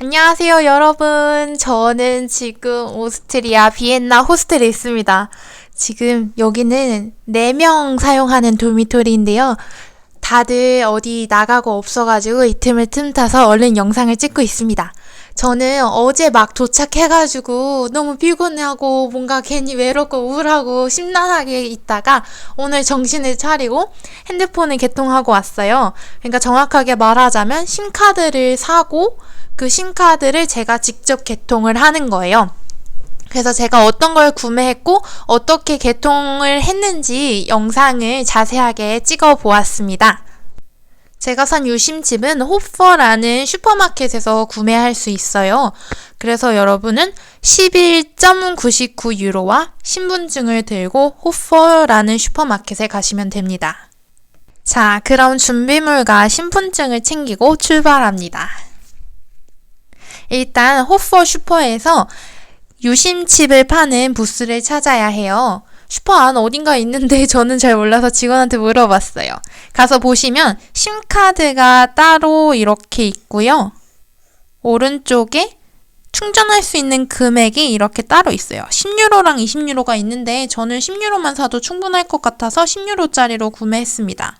안녕하세요, 여러분. 저는 지금 오스트리아 비엔나 호스텔에 있습니다. 지금 여기는 4명 사용하는 도미토리인데요. 다들 어디 나가고 없어가지고 이 틈을 틈타서 얼른 영상을 찍고 있습니다. 저는 어제 막 도착해가지고 너무 피곤하고 뭔가 괜히 외롭고 우울하고 심란하게 있다가 오늘 정신을 차리고 핸드폰을 개통하고 왔어요. 그러니까 정확하게 말하자면 심카드를 사고 그 심카드를 제가 직접 개통을 하는 거예요. 그래서 제가 어떤 걸 구매했고 어떻게 개통을 했는지 영상을 자세하게 찍어 보았습니다. 제가 산 유심칩은 호퍼라는 슈퍼마켓에서 구매할 수 있어요. 그래서 여러분은 11.99 유로와 신분증을 들고 호퍼라는 슈퍼마켓에 가시면 됩니다. 자, 그럼 준비물과 신분증을 챙기고 출발합니다. 일단 호퍼 슈퍼에서 유심칩을 파는 부스를 찾아야 해요. 슈퍼 안 어딘가 있는데 저는 잘 몰라서 직원한테 물어봤어요. 가서 보시면 심카드가 따로 이렇게 있고요. 오른쪽에 충전할 수 있는 금액이 이렇게 따로 있어요. 10유로랑 20유로가 있는데 저는 10유로만 사도 충분할 것 같아서 10유로짜리로 구매했습니다.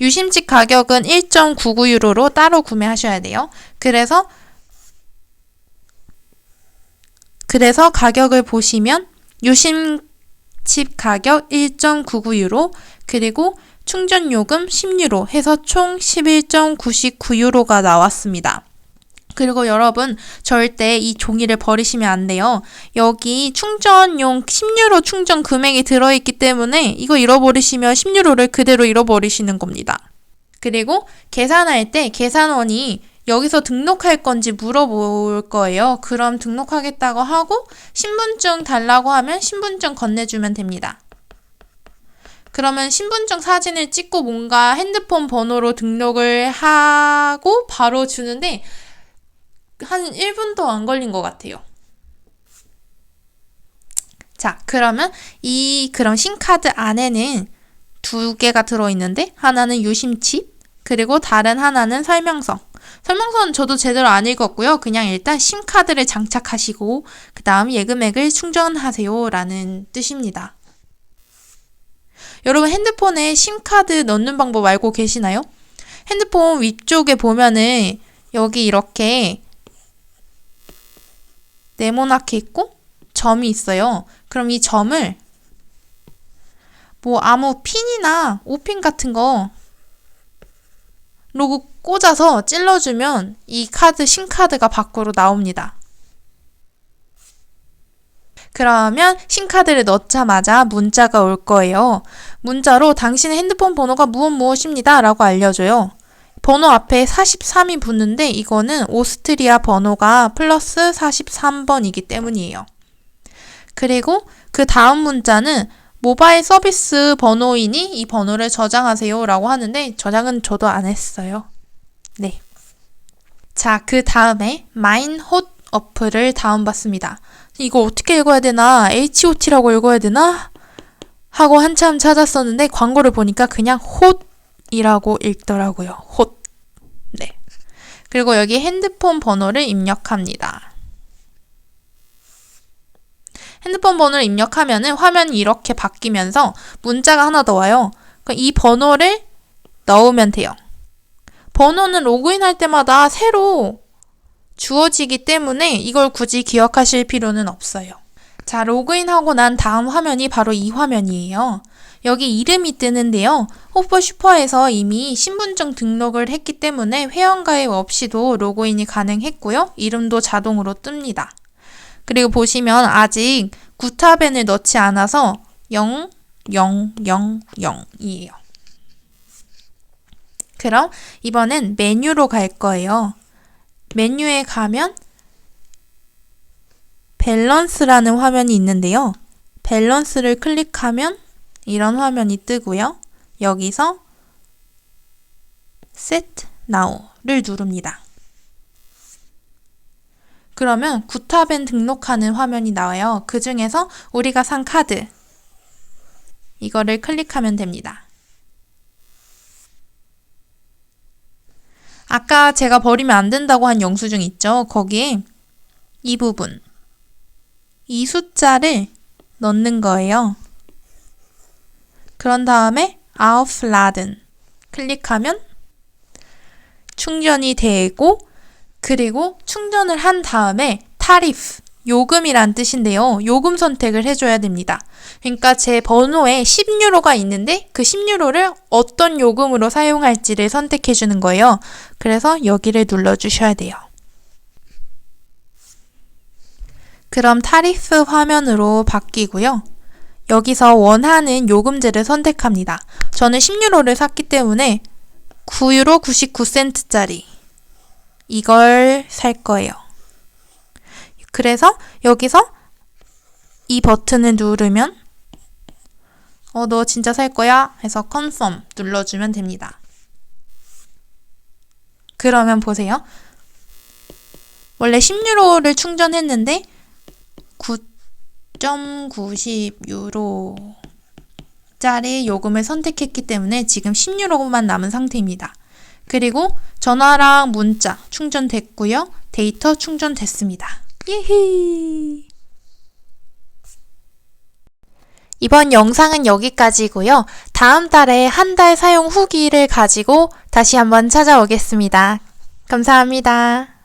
유심칩 가격은 1.99유로로 따로 구매하셔야 돼요. 그래서 그래서 가격을 보시면 유심 칩 가격 1.99유로, 그리고 충전 요금 10유로 해서 총 11.99유로가 나왔습니다. 그리고 여러분 절대 이 종이를 버리시면 안 돼요. 여기 충전용 10유로 충전 금액이 들어있기 때문에 이거 잃어버리시면 10유로를 그대로 잃어버리시는 겁니다. 그리고 계산할 때 계산원이 여기서 등록할 건지 물어볼 거예요. 그럼 등록하겠다고 하고 신분증 달라고 하면 신분증 건네주면 됩니다. 그러면 신분증 사진을 찍고 뭔가 핸드폰 번호로 등록을 하고 바로 주는데 한 1분도 안 걸린 것 같아요. 자, 그러면 이 그런 신카드 안에는 두 개가 들어있는데 하나는 유심칩 그리고 다른 하나는 설명서 설명서는 저도 제대로 안 읽었고요. 그냥 일단 심카드를 장착하시고 그 다음 예금액을 충전하세요 라는 뜻입니다. 여러분 핸드폰에 심카드 넣는 방법 알고 계시나요? 핸드폰 위쪽에 보면은 여기 이렇게 네모나게 있고 점이 있어요. 그럼 이 점을 뭐 아무 핀이나 오핀 같은 거 로고 꽂아서 찔러주면 이 카드, 신카드가 밖으로 나옵니다. 그러면 신카드를 넣자마자 문자가 올 거예요. 문자로 당신의 핸드폰 번호가 무엇 무엇입니다. 라고 알려줘요. 번호 앞에 43이 붙는데 이거는 오스트리아 번호가 플러스 43번이기 때문이에요. 그리고 그 다음 문자는 모바일 서비스 번호이니 이 번호를 저장하세요 라고 하는데 저장은 저도 안 했어요. 네. 자, 그 다음에 마인 홑 어플을 다운받습니다. 이거 어떻게 읽어야 되나? HOT라고 읽어야 되나? 하고 한참 찾았었는데 광고를 보니까 그냥 홑이라고 읽더라고요. 홑. 네. 그리고 여기 핸드폰 번호를 입력합니다. 핸드폰 번호를 입력하면 은 화면이 이렇게 바뀌면서 문자가 하나 더 와요. 이 번호를 넣으면 돼요. 번호는 로그인할 때마다 새로 주어지기 때문에 이걸 굳이 기억하실 필요는 없어요. 자, 로그인하고 난 다음 화면이 바로 이 화면이에요. 여기 이름이 뜨는데요. 호퍼 슈퍼에서 이미 신분증 등록을 했기 때문에 회원가입 없이도 로그인이 가능했고요. 이름도 자동으로 뜹니다. 그리고 보시면 아직 구타벤을 넣지 않아서 0, 0, 0, 0이에요. 그럼 이번엔 메뉴로 갈 거예요. 메뉴에 가면 밸런스라는 화면이 있는데요. 밸런스를 클릭하면 이런 화면이 뜨고요. 여기서 Set Now를 누릅니다. 그러면 구타벤 등록하는 화면이 나와요. 그 중에서 우리가 산 카드 이거를 클릭하면 됩니다. 아까 제가 버리면 안 된다고 한 영수증 있죠? 거기에 이 부분, 이 숫자를 넣는 거예요. 그런 다음에 aufladen 클릭하면 충전이 되고 그리고 충전을 한 다음에 타리프 요금이란 뜻인데요. 요금 선택을 해줘야 됩니다. 그러니까 제 번호에 10유로가 있는데 그 10유로를 어떤 요금으로 사용할지를 선택해 주는 거예요. 그래서 여기를 눌러 주셔야 돼요. 그럼 타리프 화면으로 바뀌고요. 여기서 원하는 요금제를 선택합니다. 저는 10유로를 샀기 때문에 9유로 99센트짜리 이걸 살 거예요. 그래서 여기서 이 버튼을 누르면 어, 너 진짜 살 거야? 해서 confirm 눌러주면 됩니다. 그러면 보세요. 원래 10유로를 충전했는데 9.90유로 짜리 요금을 선택했기 때문에 지금 10유로만 남은 상태입니다. 그리고 전화랑 문자 충전됐고요. 데이터 충전됐습니다. 예히! 이번 영상은 여기까지고요. 다음 달에 한 달 사용 후기를 가지고 다시 한번 찾아오겠습니다. 감사합니다.